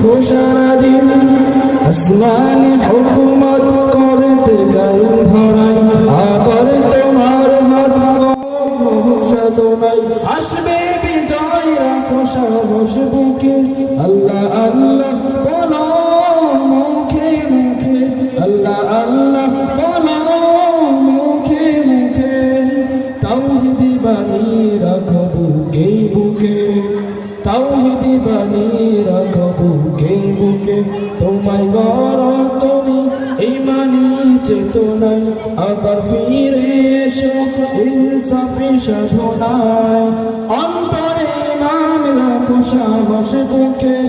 রাখো সারাদিন আসমানি হুকুমত করতে কায়ম ধরাই। আবার তোমার হাত সাধনাই আসবে বিজয়, রাখো সাহস আল্লাহ আল্লাহ, বলো মুখে মুখে। আল্লাহ আল্লাহ মুখে মুখে। বুকে বুকে। তাওহিদি বাণী রাখো তোমায় গড় তুমি ইমানি চেতনায় আবার ফিরে এসো, ইনসাফি সাধনায়। অন্তরে মান রাখো সাহস, বুকে